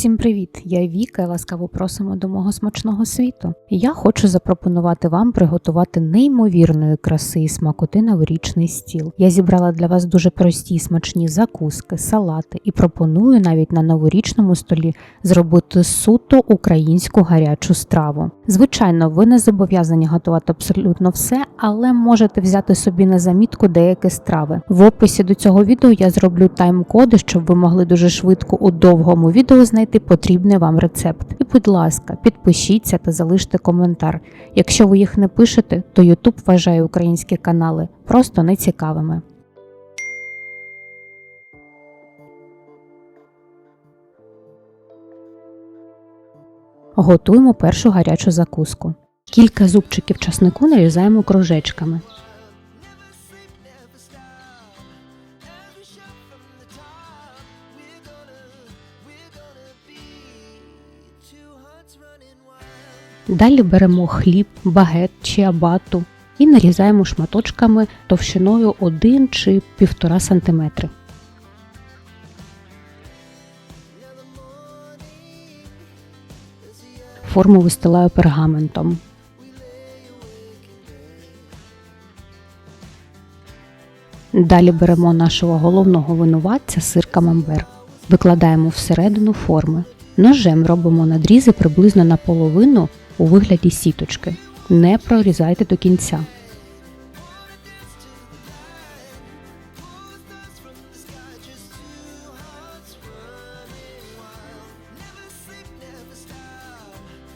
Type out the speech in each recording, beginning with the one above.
Усім привіт! Я Віка ласкаво просимо до мого смачного світу. Я хочу запропонувати вам приготувати неймовірної краси і смакоти новорічний стіл. Я зібрала для вас дуже прості і смачні закуски, салати і пропоную навіть на новорічному столі зробити суто українську гарячу страву. Звичайно, ви не зобов'язані готувати абсолютно все, але можете взяти собі на замітку деякі страви. В описі до цього відео я зроблю тайм-коди, щоб ви могли дуже швидко у довгому відео знайти потрібний вам рецепт. І, будь ласка, підпишіться та залиште коментар. Якщо ви їх не пишете, то YouTube вважає українські канали просто нецікавими. Готуємо першу гарячу закуску. Кілька зубчиків часнику нарізаємо кружечками. Далі беремо хліб, багет чи абату і нарізаємо шматочками товщиною 1 чи 1,5 см. Форму вистилаю пергаментом. Далі беремо нашого головного винуватця сир камамбер. Викладаємо всередину форми. Ножем робимо надрізи приблизно наполовину у вигляді сіточки. Не прорізайте до кінця.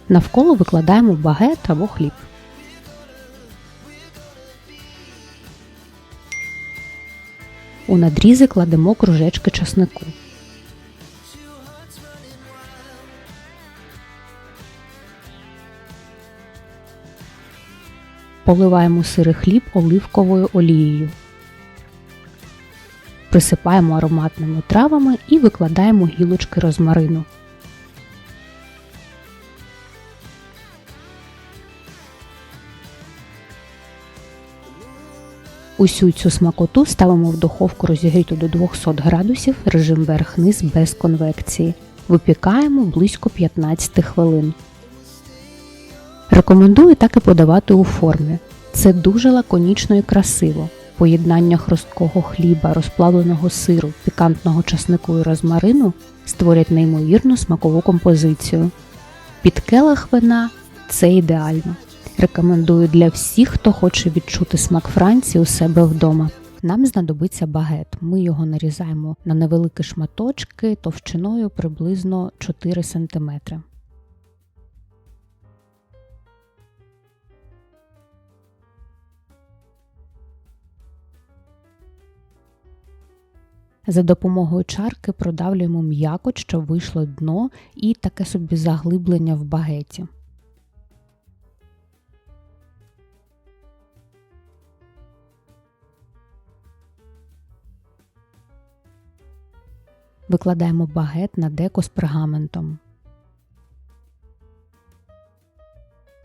Навколо викладаємо багет або хліб. У надрізи кладемо кружечки часнику. Поливаємо сирий хліб оливковою олією. Присипаємо ароматними травами і викладаємо гілочки розмарину. Усю цю смакоту ставимо в духовку розігріту до 200 градусів режим верх-низ без конвекції. Випікаємо близько 15 хвилин. Рекомендую так і подавати у формі. Це дуже лаконічно і красиво. Поєднання хрусткого хліба, розплавленого сиру, пікантного часнику і розмарину створять неймовірну смакову композицію. Під келих вина це ідеально. Рекомендую для всіх, хто хоче відчути смак Франції у себе вдома. Нам знадобиться багет. Ми його нарізаємо на невеликі шматочки товщиною приблизно 4 см. За допомогою чарки продавлюємо м'якоть, щоб вийшло дно і таке собі заглиблення в багеті. Викладаємо багет на деко з пергаментом.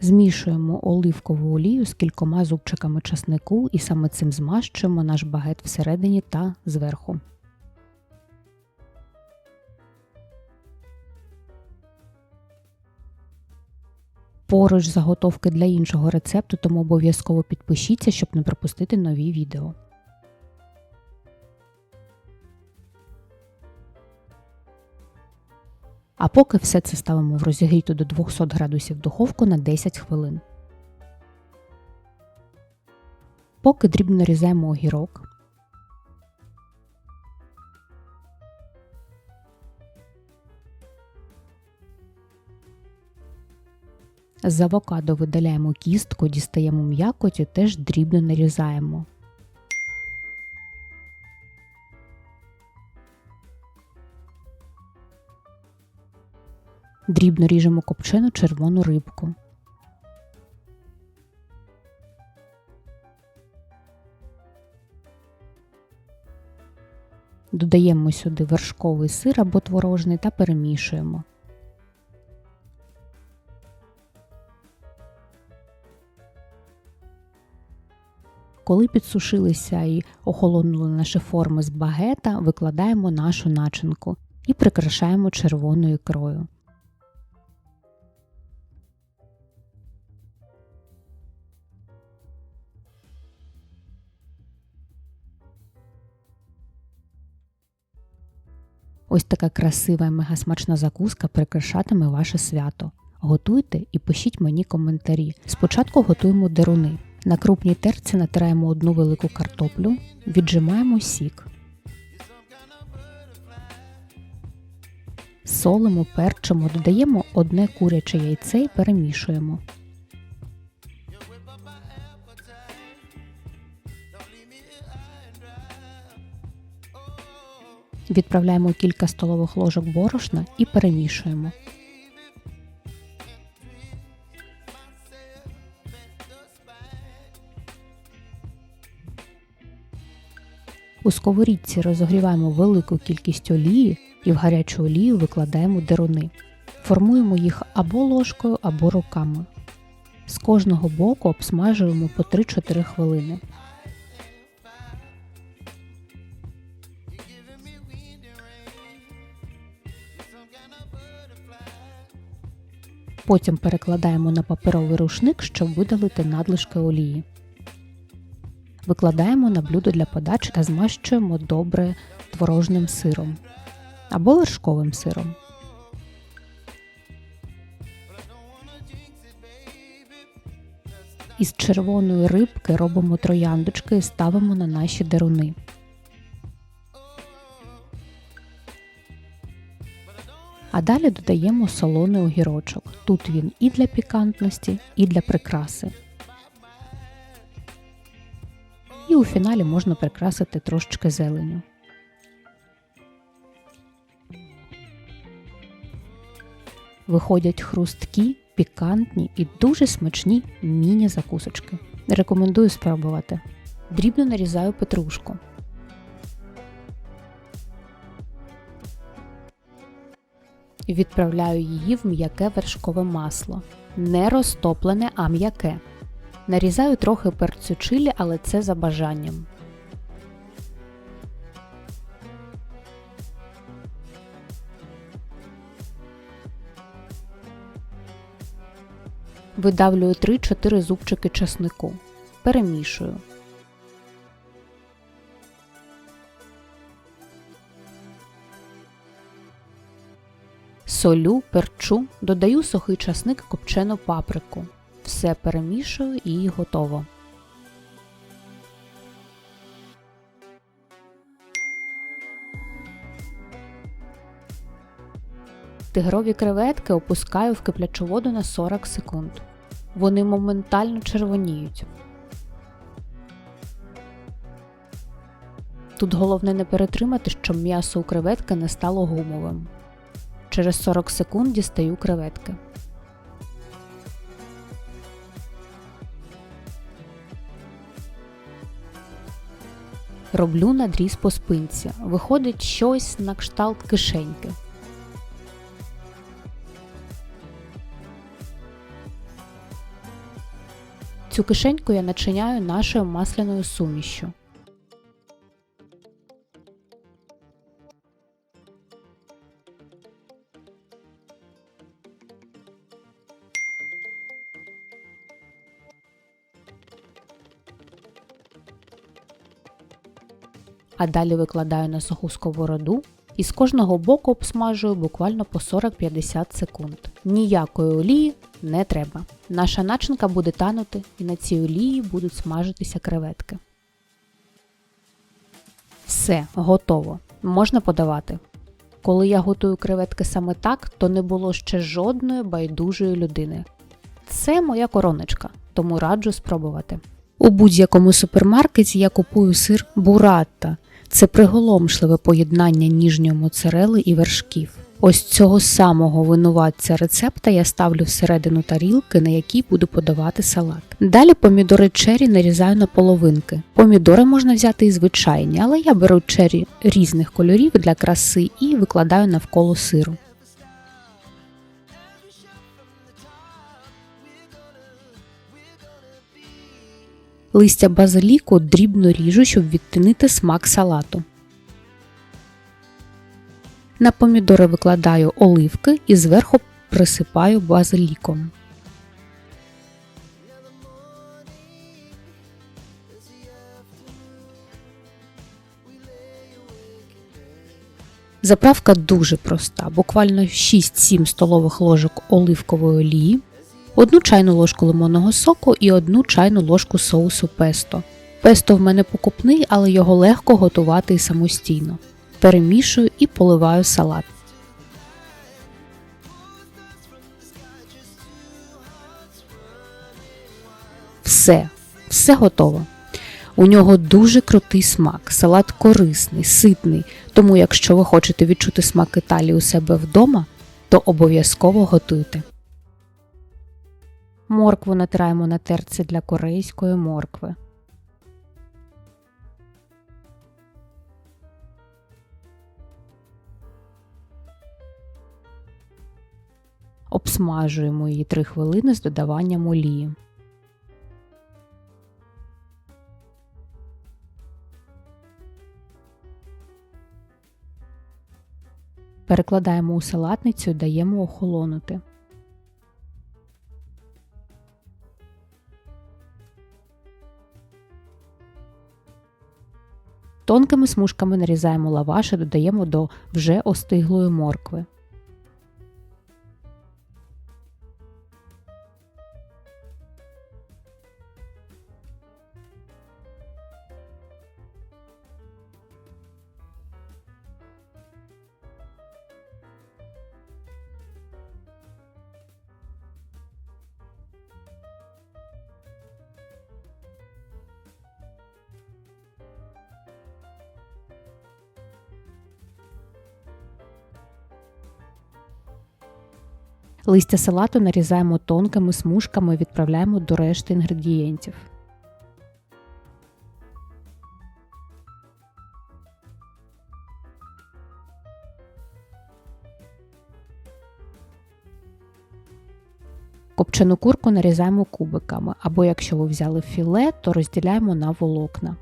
Змішуємо оливкову олію з кількома зубчиками часнику і саме цим змащуємо наш багет всередині та зверху. Поруч заготовки для іншого рецепту, тому обов'язково підпишіться, щоб не пропустити нові відео. А поки все це ставимо в розігріту до 200 градусів духовку на 10 хвилин. Поки дрібно нарізаємо огірок. З авокадо видаляємо кістку, дістаємо м'якоть і теж дрібно нарізаємо. Дрібно ріжемо копчену червону рибку. Додаємо сюди вершковий сир або творожний та перемішуємо. Коли підсушилися і охолонули наші форми з багета, викладаємо нашу начинку. і прикрашаємо червоною ікрою. Ось така красива і мегасмачна закуска прикрашатиме ваше свято. Готуйте і пишіть мені коментарі. Спочатку готуємо деруни. На крупній терці натираємо одну велику картоплю, віджимаємо сік. Солимо, перчимо, додаємо одне куряче яйце і перемішуємо. Відправляємо кілька столових ложок борошна і перемішуємо. У сковорідці розогріваємо велику кількість олії і в гарячу олію викладаємо деруни. Формуємо їх або ложкою, або руками. З кожного боку обсмажуємо по 3-4 хвилини. Потім перекладаємо на паперовий рушник, щоб видалити надлишки олії. Викладаємо на блюдо для подачі та змащуємо добре творожним сиром або вершковим сиром. Із червоної рибки робимо трояндочки і ставимо на наші деруни. А далі додаємо солоний огірочок. Тут він і для пікантності, і для прикраси. І у фіналі можна прикрасити трошечки зеленю. Виходять хрусткі, пікантні і дуже смачні міні-закусочки. Рекомендую спробувати. Дрібно нарізаю петрушку. Відправляю її в м'яке вершкове масло. Не розтоплене, а м'яке. Нарізаю трохи перцю чилі, але це за бажанням. Видавлюю 3-4 зубчики чеснику. Перемішую. Солю, перчу, додаю сухий часник копчену паприку. Все перемішую і готово. Тигрові креветки опускаю в киплячу воду на 40 секунд. Вони моментально червоніють. Тут головне не перетримати, щоб м'ясо у креветки не стало гумовим. Через 40 секунд дістаю креветки. Роблю надріз по спинці. Виходить щось на кшталт кишеньки. Цю кишеньку я начиняю нашою масляною сумішю. А далі викладаю на суху сковороду і з кожного боку обсмажую буквально по 40-50 секунд. Ніякої олії не треба. Наша начинка буде танути і на цій олії будуть смажитися креветки. Все, готово. Можна подавати. Коли я готую креветки саме так, то не було ще жодної байдужої людини. Це моя короночка, тому раджу спробувати. У будь-якому супермаркеті я купую сир буратта. Це приголомшливе поєднання ніжньої моцарели і вершків. Ось цього самого винуватця рецепта я ставлю всередину тарілки, на якій буду подавати салат. Далі помідори чері нарізаю на половинки. Помідори можна взяти і звичайні, але я беру чері різних кольорів для краси і викладаю навколо сиру. Листя базиліку дрібно ріжу, щоб відтинити смак салату. На помідори викладаю оливки і зверху присипаю базиліком. Заправка дуже проста, буквально 6-7 столових ложок оливкової олії, одну чайну ложку лимонного соку і одну чайну ложку соусу песто. Песто в мене покупний, але його легко готувати самостійно. Перемішую і поливаю салат. Все, все готово. У нього дуже крутий смак, салат корисний, ситний, тому якщо ви хочете відчути смак Італії у себе вдома, то обов'язково готуйте. Моркву натираємо на терці для корейської моркви. Обсмажуємо її 3 хвилини з додаванням олії. Перекладаємо у салатницю і даємо охолонути. Тонкими смужками нарізаємо лаваш і додаємо до вже остиглої моркви. Листя салату нарізаємо тонкими смужками і відправляємо до решти інгредієнтів. Копчену курку нарізаємо кубиками, або якщо ви взяли філе, то розділяємо на волокна.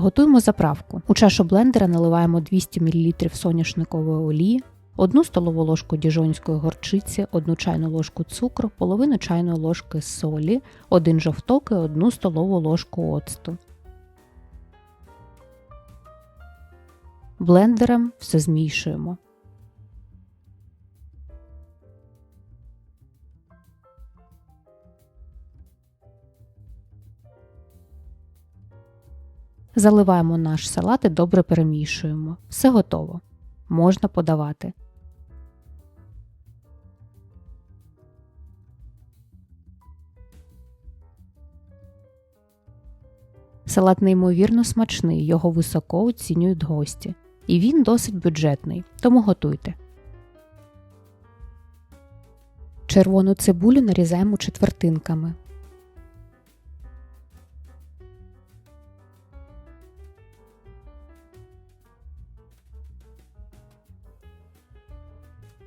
Готуємо заправку. У чашу блендера наливаємо 200 мл соняшникової олії, 1 столову ложку діжонської горчиці, 1 чайну ложку цукру, половину чайної ложки солі, 1 жовток і 1 столову ложку оцту. Блендером все змішуємо. Заливаємо наш салат і добре перемішуємо. Все готово. Можна подавати. Салат неймовірно смачний, його високо оцінюють гості. І він досить бюджетний, тому готуйте. Червону цибулю нарізаємо четвертинками.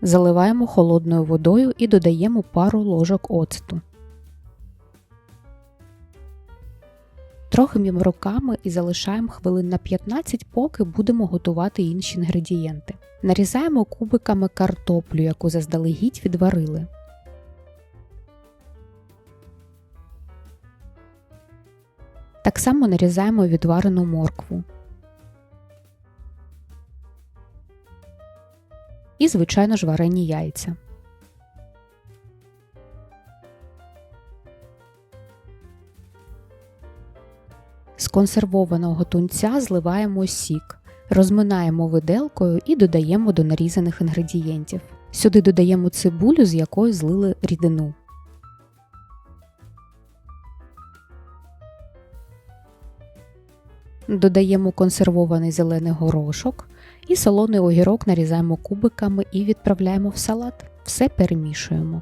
Заливаємо холодною водою і додаємо пару ложок оцту. Трохи м'ємо руками і залишаємо хвилин на 15, поки будемо готувати інші інгредієнти. Нарізаємо кубиками картоплю, яку заздалегідь відварили. Так само нарізаємо відварену моркву. І, звичайно ж, варені яйця. З консервованого тунця зливаємо сік, розминаємо виделкою і додаємо до нарізаних інгредієнтів. Сюди додаємо цибулю, з якої злили рідину. Додаємо консервований зелений горошок і солоний огірок нарізаємо кубиками і відправляємо в салат. Все перемішуємо.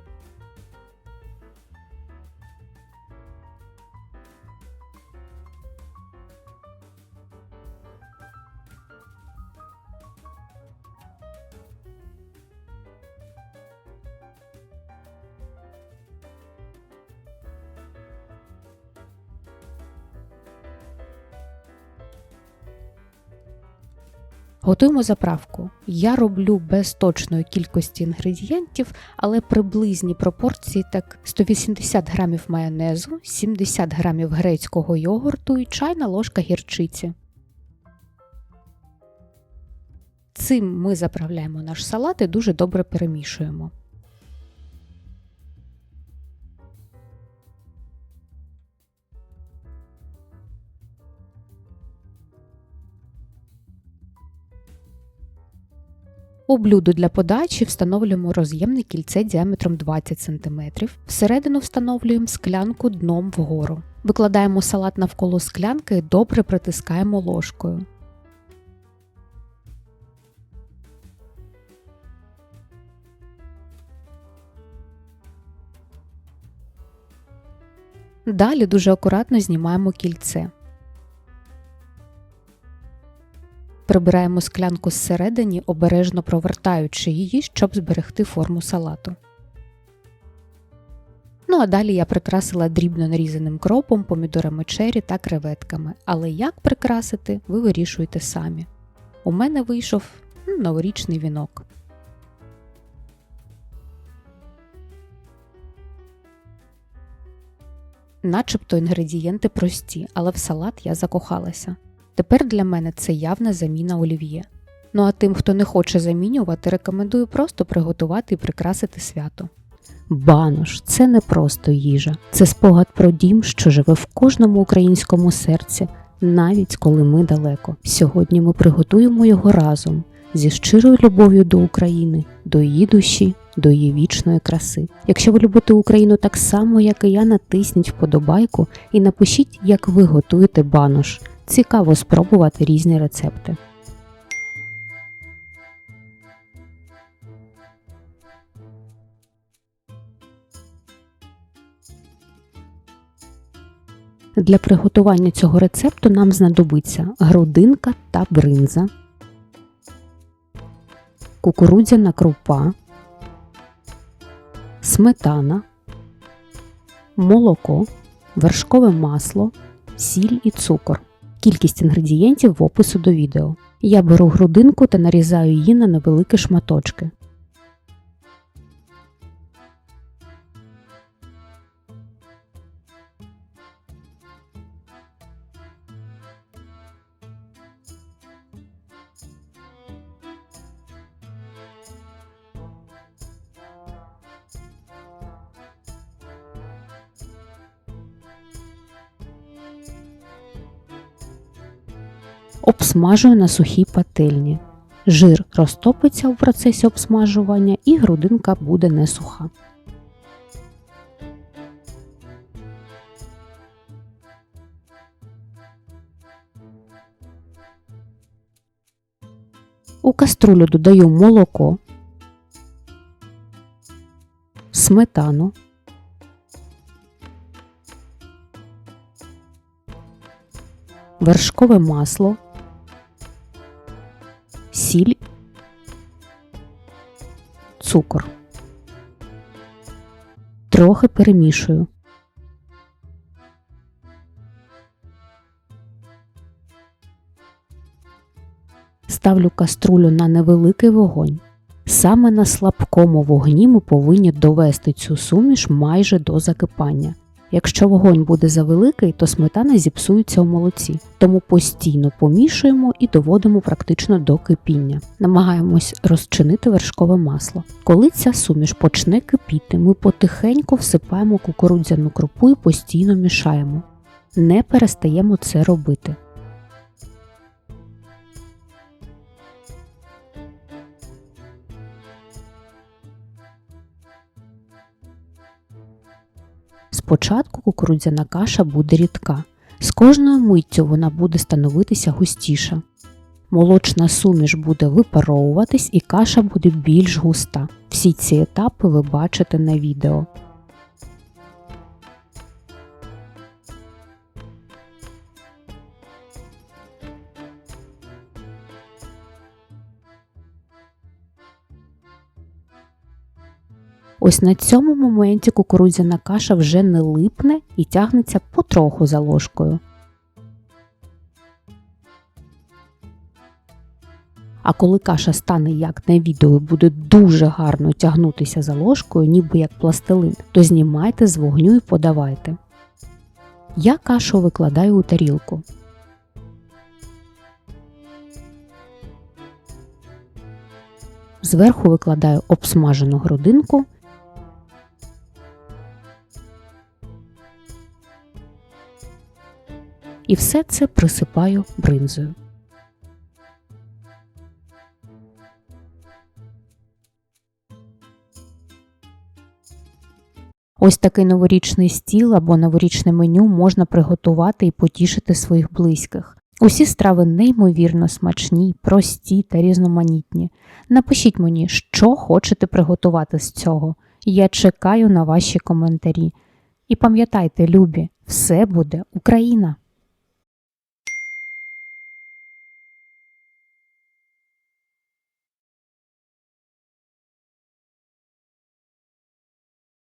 Готуємо заправку. Я роблю без точної кількості інгредієнтів, але приблизні пропорції так 180 грамів майонезу, 70 грамів грецького йогурту і чайна ложка гірчиці. Цим ми заправляємо наш салат і дуже добре перемішуємо. У блюдо для подачі встановлюємо роз'ємне кільце діаметром 20 см. Всередину встановлюємо склянку дном вгору. Викладаємо салат навколо склянки і добре притискаємо ложкою. Далі дуже акуратно знімаємо кільце. Прибираємо склянку зсередині, обережно провертаючи її, щоб зберегти форму салату. Ну а далі я прикрасила дрібно нарізаним кропом, помідорами чері та креветками. Але як прикрасити, ви вирішуєте самі. У мене вийшов новорічний вінок. Начебто інгредієнти прості, але в салат я закохалася. Тепер для мене це явна заміна олів'є. Ну а тим, хто не хоче замінювати, рекомендую просто приготувати і прикрасити свято. Банош це не просто їжа, це спогад про дім, що живе в кожному українському серці, навіть коли ми далеко. Сьогодні ми приготуємо його разом зі щирою любов'ю до України, до її душі, до її вічної краси. Якщо ви любите Україну так само, як і я, натисніть вподобайку і напишіть, як ви готуєте банош. Цікаво спробувати різні рецепти. Для приготування цього рецепту нам знадобиться грудинка та бринза, кукурудзяна крупа, сметана, молоко, вершкове масло, сіль і цукор. Кількість інгредієнтів в опису до відео. Я беру грудинку та нарізаю її на невеликі шматочки. Обсмажую на сухій пательні. Жир розтопиться у процесі обсмажування і грудинка буде не суха. У каструлю додаю молоко, сметану, вершкове масло, цукор. Трохи перемішую. Ставлю каструлю на невеликий вогонь. Саме на слабкому вогні ми повинні довести цю суміш майже до закипання. Якщо вогонь буде завеликий, то сметана зіпсується у молоці, тому постійно помішуємо і доводимо практично до кипіння. Намагаємось розчинити вершкове масло. Коли ця суміш почне кипіти, ми потихеньку всипаємо кукурудзяну крупу і постійно мішаємо. Не перестаємо це робити. Спочатку кукурудзяна каша буде рідка, з кожною миттю вона буде становитися густіша. Молочна суміш буде випаровуватись і каша буде більш густа. Всі ці етапи ви бачите на відео. Ось на цьому моменті кукурудзяна каша вже не липне і тягнеться потроху за ложкою. А коли каша стане як на відео буде дуже гарно тягнутися за ложкою, ніби як пластилин, то знімайте з вогню і подавайте. Я кашу викладаю у тарілку. Зверху викладаю обсмажену грудинку. І все це присипаю бринзою. Ось такий новорічний стіл або новорічне меню можна приготувати і потішити своїх близьких. Усі страви неймовірно смачні, прості та різноманітні. Напишіть мені, що хочете приготувати з цього. Я чекаю на ваші коментарі. І пам'ятайте, любі, все буде Україна!